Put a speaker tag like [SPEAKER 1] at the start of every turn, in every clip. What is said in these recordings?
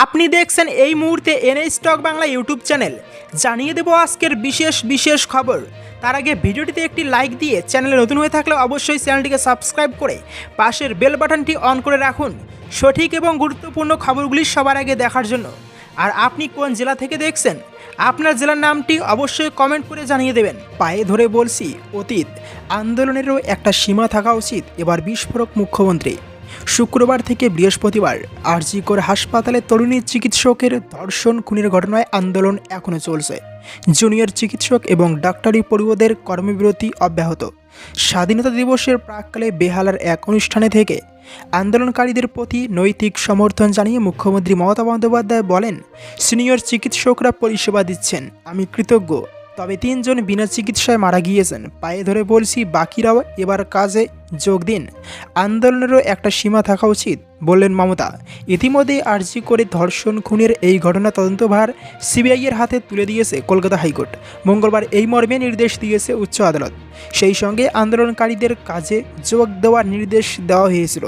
[SPEAKER 1] আপনি দেখছেন এই মুহূর্তে NA stock Bangla YouTube channel. জানিয়ে দেব আজকের বিশেষ বিশেষ খবর। তার আগে ভিডিওটিতে একটি লাইক দিয়ে চ্যানেলে নতুন হয়ে থাকলে অবশ্যই চ্যানেলটিকে সাবস্ক্রাইব করে পাশের বেল বাটনটি অন করে রাখুন। সঠিক এবং গুরুত্বপূর্ণ খবরগুলি সবার আগে দেখার জন্য। আর আপনি কোন জেলা থেকে দেখছেন? আপনার জেলার নামটি অবশ্যই কমেন্ট করে জানিয়ে দেবেন। পায়ে ধরে বলছি, অতীত। আন্দোলনেরও একটা সীমা থাকা উচিত। এবার বিস্ফোরক মুখ্যমন্ত্রী। শুক্রবার থেকে বৃহস্পতিবার আরজিকর হাসপাতালে তরুণী চিকিৎসকের ধর্ষণ খুনের ঘটনায় আন্দোলন এখনও চলছে। জুনিয়র চিকিৎসক এবং ডাক্তারি পড়ুয়াদের কর্মবিরতি অব্যাহত। স্বাধীনতা দিবসের প্রাককালে বেহালার এক অনুষ্ঠানে থেকে আন্দোলনকারীদের প্রতি নৈতিক সমর্থন জানিয়ে মুখ্যমন্ত্রী মমতা বন্দ্যোপাধ্যায় বলেন, সিনিয়র চিকিৎসকরা পরিষেবা দিচ্ছেন, আমি কৃতজ্ঞ। তবে তিনজন বিনা চিকিৎসায় মারা গিয়েছেন। পায়ে ধরে বলছি, বাকিরাও এবার কাজে যোগ দিন। আন্দোলনেরও একটা সীমা থাকা উচিত, বললেন মমতা। ইতিমধ্যে আর্জি করে ধর্ষণ খুনের এই ঘটনা তদন্তভার সিবিআইয়ের হাতে তুলে দিয়েছে কলকাতা হাইকোর্ট। মঙ্গলবার এই মর্মে নির্দেশ দিয়েছে উচ্চ আদালত। সেই সঙ্গে আন্দোলনকারীদের কাজে যোগ দেওয়ার নির্দেশ দেওয়া হয়েছিল।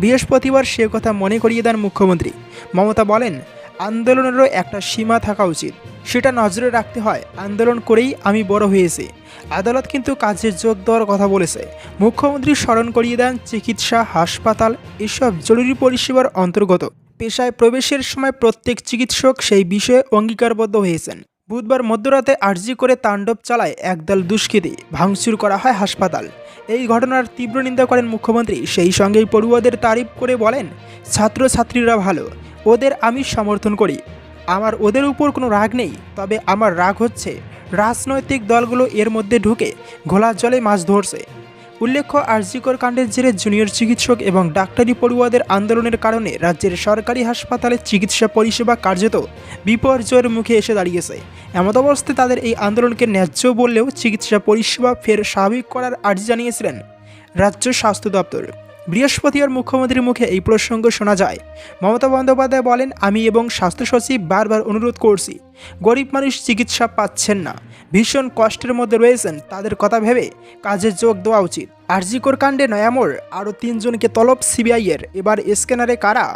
[SPEAKER 1] বৃহস্পতিবার সে কথা মনে করিয়ে দেন মুখ্যমন্ত্রী। মমতা বলেন, আন্দোলনেরও একটা সীমা থাকা উচিত। সেটা নজরে রাখতে হয়। আন্দোলন করেই আমি বড় হয়েছি। আদালত কিন্তু কাজে যোগ দেওয়ার কথা বলেছে। মুখ্যমন্ত্রী স্মরণ করিয়ে দেন চিকিৎসা, হাসপাতাল, এসব জরুরি পরিষেবার অন্তর্গত। পেশায় প্রবেশের সময় প্রত্যেক চিকিৎসক সেই বিষয়ে অঙ্গীকারবদ্ধ হয়েছেন। বুধবার মধ্যরাতে আর্জি করে তাণ্ডব চালায় একদল দুষ্কৃতী, ভাঙচুর করা হয় হাসপাতাল। এই ঘটনার তীব্র নিন্দা করেন মুখ্যমন্ত্রী। সেই সঙ্গেই পড়ুয়াদের তারিফ করে বলেন, ছাত্রছাত্রীরা ভালো। ওদের আমি সমর্থন করি। আমার ওদের উপর কোনো রাগ নেই, তবে আমার রাগ হচ্ছে রাজনৈতিক দলগুলো এর মধ্যে ঢুকে ঘোলা জলে মাছ ধরছে। উল্লেখ্য, আরজিকর কাণ্ডের জেরে জুনিয়র চিকিৎসক এবং ডাক্তারি পড়ুয়াদের আন্দোলনের কারণে রাজ্যের সরকারি হাসপাতালে চিকিৎসা পরিষেবা কার্যত বিপর্যয়ের মুখে এসে দাঁড়িয়েছে। এমত অবস্থায় তাদের এই আন্দোলনকে ন্যায্য বললেও চিকিৎসা পরিষেবা ফের স্বাভাবিক করার আর্জি জানিয়েছিলেন রাজ্য স্বাস্থ্য দপ্তর। বৃহস্পতিবার মুখ্যমন্ত্রীর মুখে এই প্রসঙ্গ শোনা যায়। মমতা বন্দ্যোপাধ্যায় বলেন, আমি এবং স্বাস্থ্য সচিব বারবার অনুরোধ করছি, গরিব মানুষ চিকিৎসা পাচ্ছেন না। ভীষণ কষ্টের মধ্যে রয়েছেন, তাদের কথা ভেবে কাজে যোগ দেওয়া উচিত। আরজিকর কাণ্ডে নয়ামোর আরও তিনজনকে তলব সিবিআইয়ের। এবার স্ক্যানারে কারা?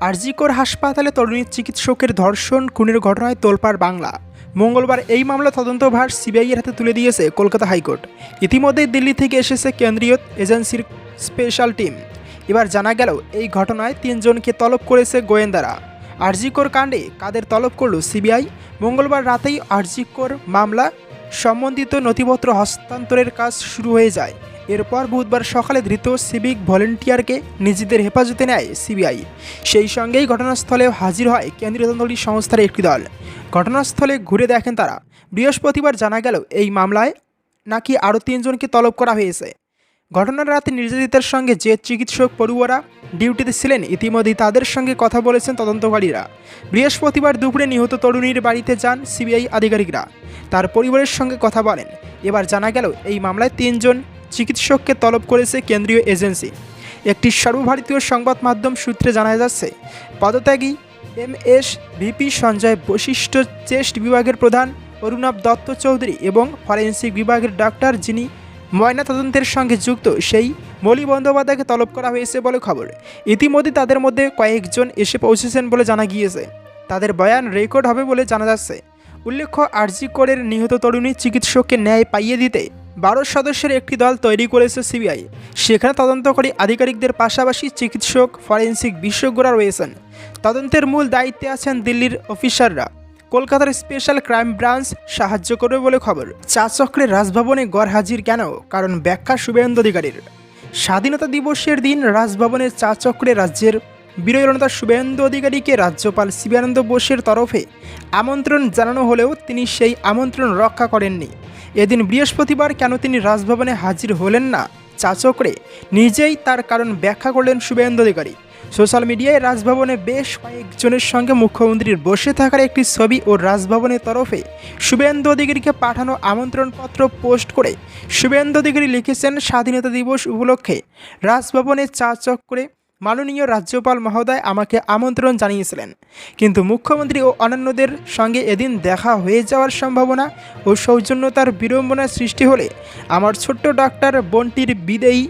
[SPEAKER 1] আরজিকর হাসপাতালে তরুণী চিকিৎসকের ধর্ষণ, খুনের ঘটনায় তোলপাড় বাংলা। মঙ্গলবার এই মামলা তদন্তভার সিবিআইয়ের হাতে তুলে দিয়েছে কলকাতা হাইকোর্ট। ইতিমধ্যেই দিল্লি থেকে এসেছে কেন্দ্রীয় এজেন্সির স্পেশাল টিম। এবার জানা গেল, এই ঘটনায় তিনজনকে তলব করেছে গোয়েন্দারা। আরজিকর কাণ্ডে কাদের তলব করল সিবিআই? মঙ্গলবার রাতেই আরজিকর মামলা সম্বন্ধিত নথিপত্র হস্তান্তরের কাজ শুরু হয়ে যায়। এরপর বুধবার সকালে ধৃত সিভিক ভলেন্টিয়ারকে নিজেদের হেফাজতে নেয় সিবিআই। সেই সঙ্গেই ঘটনাস্থলে হাজির হয় কেন্দ্রীয় তদন্তকারী সংস্থার একটি দল। ঘটনাস্থলে ঘুরে দেখেন তারা। বৃহস্পতিবার জানা গেল, এই মামলায় নাকি আরও তিনজনকে তলব করা হয়েছে। ঘটনার রাতে নির্যাতিতার সঙ্গে যে চিকিৎসক পড়ুয়ারা ডিউটিতে ছিলেন, ইতিমধ্যেই তাদের সঙ্গে কথা বলেছেন তদন্তকারীরা। বৃহস্পতিবার দুপুরে নিহত তরুণীর বাড়িতে যান সিবিআই আধিকারিকরা। তার পরিবারের সঙ্গে কথা বলেন। এবার জানা গেল, এই মামলায় তিনজন চিকিৎসককে তলব করেছে কেন্দ্রীয় এজেন্সি। একটি সর্বভারতীয় সংবাদ মাধ্যম সূত্রে জানা যাচ্ছে, পদত্যাগী এম এস ভিপি সঞ্জয় বৈশিষ্ট্য চেস্ট বিভাগের প্রধান অরুণাভ দত্ত চৌধুরী এবং ফরেন্সিক বিভাগের ডাক্তার যিনি ময়নাতদন্তের সঙ্গে যুক্ত সেই মলি বন্দ্যোপাধ্যায়কে তলব করা হয়েছে বলে খবর। ইতিমধ্যে তাদের মধ্যে কয়েকজন এসে পৌঁছেছেন বলে জানা গিয়েছে। তাদের বয়ান রেকর্ড হবে বলে জানা যাচ্ছে। উল্লেখ্য, আরজি করের নিহত তরুণী চিকিৎসককে ন্যায় পাইয়ে দিতে বারো সদস্যের একটি দল তৈরি করেছে সিবিআই। সেখানে তদন্তকারী আধিকারিকদের পাশাপাশি চিকিৎসক, ফরেন্সিক বিশেষজ্ঞরা রয়েছেন। তদন্তের মূল দায়িত্বে আছেন দিল্লির অফিসাররা। কলকাতার স্পেশাল ক্রাইম ব্রাঞ্চ সাহায্য করবে বলে খবর। চা চক্রে রাজভবনে গড় হাজির কেন? কারণ ব্যাখ্যা শুভেন্দু অধিকারীর। স্বাধীনতা দিবসের দিন রাজভবনের চা চক্রে রাজ্যের বীরজনতা শুভেন্দু অধিকারীকে রাজ্যপাল শিবানন্দ বোসের তরফে আমন্ত্রণ জানানো হলেও তিনি সেই আমন্ত্রণ রক্ষা করেননি। এদিন বৃহস্পতিবার কেন তিনি রাজভবনে হাজির হলেন না? চাচকরে নিজেই তার কারণ ব্যাখ্যা করলেন শুভেন্দু অধিকারী। সোশ্যাল মিডিয়ায় রাজভবনে বেশ কয়েকজনের সঙ্গে মুখ্যমন্ত্রীর বসে থাকার একটি ছবি ও রাজভবনের তরফে শুভেন্দু অধিকারীকে পাঠানো আমন্ত্রণপত্র পোস্ট করে শুভেন্দু অধিকারী লিখেছেন, স্বাধীনতা দিবস উপলক্ষে রাজভবনে চা চক্রে মাননীয় রাজ্যপাল মহোদয় আমাকে আমন্ত্রণ জানিয়েছিলেন। কিন্তু মুখ্যমন্ত্রী ও অন্যান্যদের সঙ্গে এদিন দেখা হয়ে যাওয়ার সম্ভাবনা ও সৌজন্যতার বিড়ম্বনার সৃষ্টি হলে আমার ছোট্ট ডাক্তার বন্টির বিদেয়ী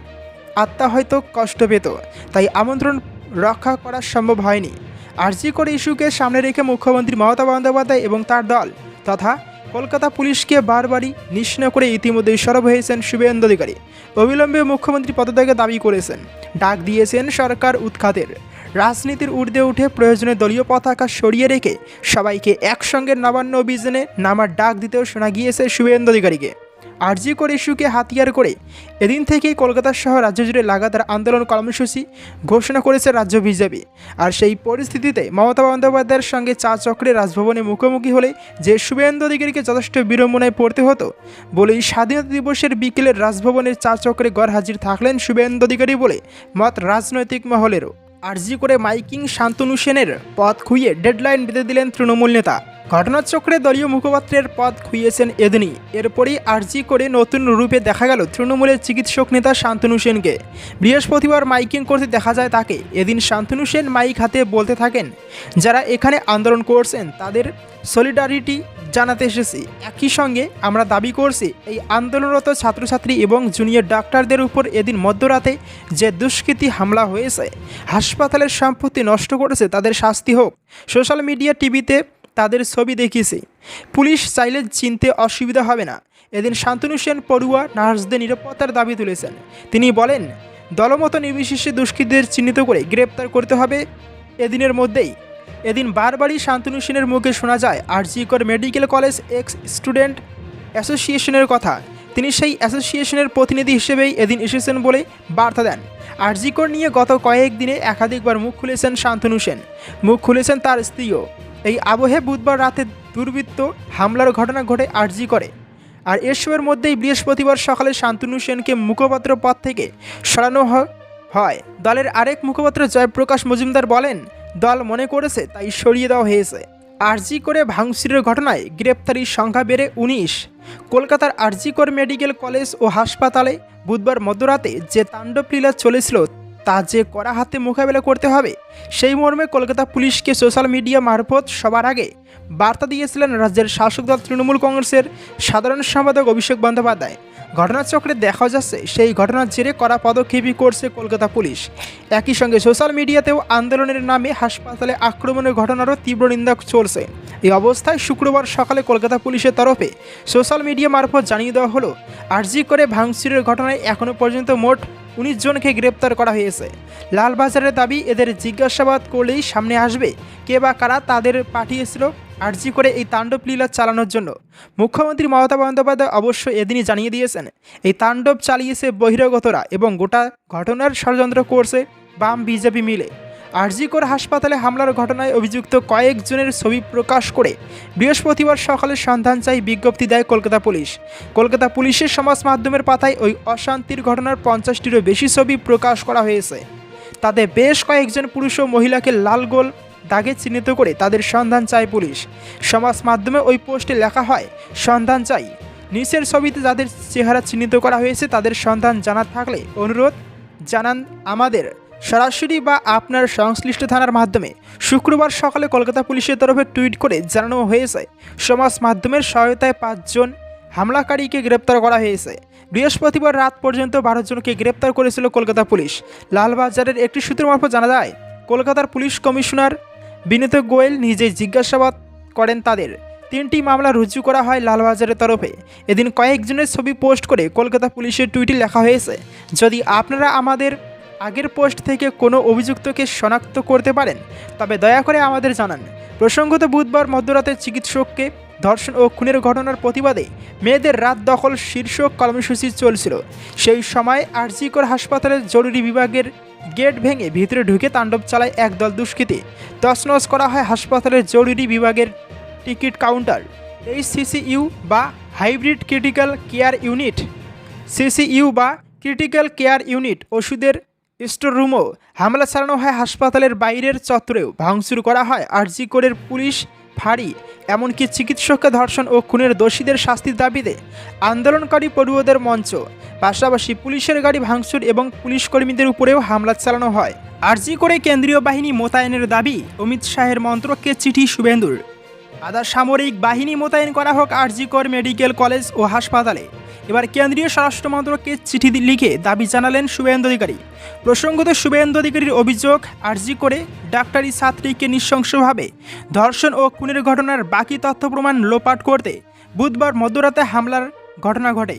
[SPEAKER 1] আত্মা হয়তো কষ্ট পেত। তাই আমন্ত্রণ রক্ষা করা সম্ভব হয়নি। আরজি করে ইস্যুকে সামনে রেখে মুখ্যমন্ত্রী মমতা বন্দ্যোপাধ্যায় এবং তার দল তথা কলকাতা পুলিশকে বারবারই নিশ্চিন্ন করে ইতিমধ্যেই সরব হয়েছেন শুভেন্দু অধিকারী। অবিলম্বে মুখ্যমন্ত্রী পদত্যাগে দাবি করেছেন। ডাক দিয়েছেন সরকার উৎখাতের। রাজনীতির ঊর্ধ্বে উঠে প্রয়োজনে দলীয় পতাকা সরিয়ে রেখে সবাইকে একসঙ্গে নবান্ন অভিযানে নামার ডাক দিতেও শোনা গিয়েছে শুভেন্দু অধিকারীকে। আরজি করে ইস্যুকে হাতিয়ার করে এদিন থেকেই কলকাতা সহ রাজ্য জুড়ে লাগাতার আন্দোলন কর্মসূচি ঘোষণা করেছে রাজ্য বিজেপি। আর সেই পরিস্থিতিতে মমতা বন্দ্যোপাধ্যায়ের সঙ্গে চা চক্রে রাজভবনে মুখোমুখি হলে যে শুভেন্দু অধিকারীকে যথেষ্ট বিড়ম্বনায় পড়তে হতো, বলেই স্বাধীনতা দিবসের বিকেলের রাজভবনের চা চক্রে গড় হাজির থাকলেন শুভেন্দু অধিকারী বলে মত রাজনৈতিক মহলেরও। আরজি করে মাইকিং শান্তনু সেনের পথ খুইয়ে ডেডলাইন বেঁধে দিলেন তৃণমূল নেতা। ঘটনাচক্রে দলীয় মুখপাত্রের পদ খুইয়েছেন এদিনই। এরপরই আরজি করে নতুন রূপে দেখা গেল তৃণমূলের চিকিৎসক নেতা শান্তনু সেনকে। বৃহস্পতিবার মাইকিং করতে দেখা যায় তাকে। এদিন শান্তনু সেন মাইক হাতে বলতে থাকেন, যারা এখানে আন্দোলন করছেন, তাদের সলিডারিটি জানাতে এসেছি। একই সঙ্গে আমরা দাবি করছি, এই আন্দোলনরত ছাত্রছাত্রী এবং জুনিয়র ডাক্তারদের উপর এদিন মধ্যরাতে যে দুষ্কৃতী হামলা হয়েছে, হাসপাতালের সম্পত্তি নষ্ট করেছে, তাদের শাস্তি হোক। সোশ্যাল মিডিয়া টিভিতে তাদের ছবি দেখিয়েছে। পুলিশ চাইলে চিনতে অসুবিধা হবে না। এদিন শান্তনু সেন পড়ুয়া নার্সদের নিরাপত্তার দাবি তুলেছেন। তিনি বলেন, দলমত নির্বিশেষে দুষ্কৃতীদের চিহ্নিত করে গ্রেপ্তার করতে হবে। এদিনের মধ্যেই, এদিন বারবারই শান্তনু সেনের মুখে শোনা যায়, RG Kar medical college ex student অ্যাসোসিয়েশনের কথা। তিনি সেই অ্যাসোসিয়েশনের প্রতিনিধি হিসেবেই এদিন এসেছেন বলে বার্তা দেন। আরজিকর নিয়ে গত কয়েকদিনে একাধিকবার মুখ খুলেছেন শান্তনু সেন। মুখ খুলেছেন তার স্ত্রীও। এই আবহে বুধবার রাতে দুর্বৃত্ত হামলার ঘটনা ঘটে আরজি করে। আর এসবের মধ্যেই বৃহস্পতিবার সকালে শান্তনু সেনকে মুখপাত্র পদ থেকে সরানো হয়। দলের আরেক মুখপাত্র জয়প্রকাশ মজুমদার বলেন, দল মনে করেছে, তাই সরিয়ে দেওয়া হয়েছে। আরজি করে ভাঙচুরের ঘটনায় গ্রেপ্তারির সংখ্যা বেড়ে উনিশ। কলকাতার আরজিকর মেডিকেল কলেজ ও হাসপাতালে বুধবার মধ্যরাতে যে তাণ্ডব তাণ্ডবলীলা চলেছিল তা যে কড়া হাতে মোকাবেলা করতে হবে, সেই মর্মে কলকাতা পুলিশকে সোশ্যাল মিডিয়া মারফত সবার আগে বার্তা দিয়েছিলেন রাজ্যের শাসক দল তৃণমূল কংগ্রেসের সাধারণ সম্পাদক অভিষেক বন্দ্যোপাধ্যায়। ঘটনাচক্রে দেখা যাচ্ছে, সেই ঘটনার জেরে কড়া পদক্ষেপই করছে কলকাতা পুলিশ। একই সঙ্গে সোশ্যাল মিডিয়াতেও আন্দোলনের নামে হাসপাতালে আক্রমণের ঘটনারও তীব্র নিন্দা চলছে। এই অবস্থায় শুক্রবার সকালে কলকাতা পুলিশের তরফে সোশ্যাল মিডিয়া মারফত জানিয়ে দেওয়া হলো, আরজি করে ভাঙচুরের ঘটনায় এখনও পর্যন্ত মোট উনিশ জনকে গ্রেপ্তার করা হয়েছে। লালবাজারের দাবি, এদের জিজ্ঞাসাবাদ করলেই সামনে আসবে, কে বা কারা তাদের পাঠিয়েছিল আর্জি করে এই তাণ্ডব লীলা চালানোর জন্য। মুখ্যমন্ত্রী মমতা বন্দ্যোপাধ্যায় অবশ্য এদিনই জানিয়ে দিয়েছেন, এই তাণ্ডব চালিয়েছে বহিরাগতরা এবং গোটা ঘটনার ষড়যন্ত্র করছে বাম বিজেপি মিলে। আরজিকর হাসপাতালে হামলার ঘটনায় অভিযুক্ত কয়েকজনের ছবি প্রকাশ করে বৃহস্পতিবার সকালে সন্ধান চাই বিজ্ঞপ্তি দেয় কলকাতা পুলিশ। কলকাতা পুলিশের সমাজ মাধ্যমের পাতায় ওই অশান্তির ঘটনার পঞ্চাশটিরও বেশি ছবি প্রকাশ করা হয়েছে। তাতে বেশ কয়েকজন পুরুষ ও মহিলাকে লাল গোল দাগে চিহ্নিত করে তাদের সন্ধান চায় পুলিশ। সমাজ মাধ্যমে ওই পোস্টে লেখা হয়, সন্ধান চাই। নিচের ছবিতে যাদের চেহারা চিহ্নিত করা হয়েছে, তাদের সন্ধান জানা থাকলে অনুরোধ জানান আমাদের। সরাসরি বা আপনার সংশ্লিষ্ট থানার মাধ্যমে। শুক্রবার সকালে কলকাতা পুলিশের তরফে টুইট করে জানানো হয়েছে, সমাজ মাধ্যমের সহায়তায় পাঁচজন হামলাকারীকে গ্রেপ্তার করা হয়েছে। বৃহস্পতিবার রাত পর্যন্ত বারো জনকে গ্রেপ্তার করেছিল কলকাতা পুলিশ। লালবাজারের একটি সূত্র মারফত জানা যায়, কলকাতার পুলিশ কমিশনার বিনীত গোয়েল নিজেই জিজ্ঞাসাবাদ করেন তাদের। তিনটি মামলা রুজু করা হয় লালবাজারের তরফে। এদিন কয়েকজনের ছবি পোস্ট করে কলকাতা পুলিশের টুইটে লেখা হয়েছে, যদি আপনারা আমাদের আগের পোস্ট থেকে কোনো অভিযুক্তকে শনাক্ত করতে পারেন, তবে দয়া করে আমাদের জানান। প্রসঙ্গত বুধবার মধ্যরাতে চিকিৎসককে ধর্ষণ ও খুনের ঘটনার প্রতিবাদে মেয়েদের রাত দখল শীর্ষক কর্মসূচি চলছিল। সেই সময় আরজিকর হাসপাতালের জরুরি বিভাগের গেট ভেঙে ভিতরে ঢুকে তাণ্ডব চালায় একদল দুষ্কৃতী। তছনছ করা হয় হাসপাতালের জরুরি বিভাগের টিকিট কাউন্টার। এই সিসিইউ বা hybrid critical care unit. CCU বা ক্রিটিক্যাল কেয়ার ইউনিট ওষুধের স্টোর রুমও। হামলা চালানো হয় হাসপাতালের বাইরের চত্বরেও। ভাঙচুর করা হয় আরজি কোরের পুলিশ ফাঁড়ি এমনকি চিকিৎসককে ধর্ষণ ও খুনের দোষীদের শাস্তির দাবিতে আন্দোলনকারী পড়ুয়াদের মঞ্চ, পাশাপাশি পুলিশের গাড়ি ভাঙচুর এবং পুলিশ কর্মীদের উপরেও হামলা চালানো হয়। আরজি করে কেন্দ্রীয় বাহিনী মোতায়েনের দাবি, অমিত শাহের মন্ত্রককে চিঠি শুভেন্দুর। আদা সামরিক বাহিনী মোতায়েন করা হোক আরজিকর মেডিকেল কলেজ ও হাসপাতালে। এবার কেন্দ্রীয় স্বরাষ্ট্র মন্ত্রককে চিঠি লিখে দাবি জানালেন শুভেন্দু অধিকারী। প্রসঙ্গত শুভেন্দু অধিকারীর অভিযোগ, আর্জি করে ডাক্তারি ছাত্রীকে নৃশংসভাবে ধর্ষণ ও খুনের ঘটনার বাকি তথ্য প্রমাণ লোপাট করতে বুধবার মধ্যরাতে হামলার ঘটনা ঘটে।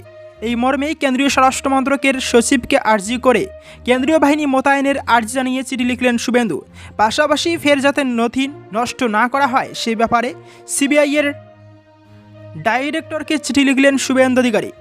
[SPEAKER 1] এই মর্মেই কেন্দ্রীয় স্বরাষ্ট্র মন্ত্রকের সচিবকে আর্জি করে কেন্দ্রীয় বাহিনী মোতায়েনের আর্জি জানিয়ে চিঠি লিখলেন শুভেন্দু। পাশাপাশি ফের যাতে নথি নষ্ট না করা হয় সে ব্যাপারে সিবিআইয়ের ডাইরেক্টরকে চিঠি লিখলেন শুভেন্দু অধিকারী।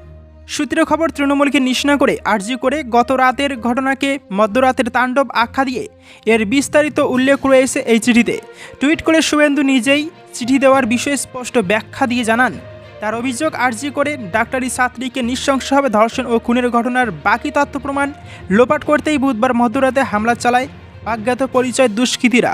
[SPEAKER 1] সূত্রের খবর, তৃণমূলকে নিশানা করে আর্জি করে গত রাতের ঘটনাকে মধ্যরাতের তাণ্ডব আখ্যা দিয়ে এর বিস্তারিত উল্লেখ রয়েছে এই চিঠিতে। টুইট করে শুভেন্দু নিজেই চিঠি দেওয়ার বিষয়ে স্পষ্ট ব্যাখ্যা দিয়ে জানান, তার অভিযোগ, আর্জি করে ডাক্তারি ছাত্রীকে নৃশংসভাবে ধর্ষণ ও খুনের ঘটনার বাকি তথ্য প্রমাণ লোপাট করতেই বুধবার মধ্যরাতে হামলা চালায় অজ্ঞাত পরিচয় দুষ্কৃতীরা।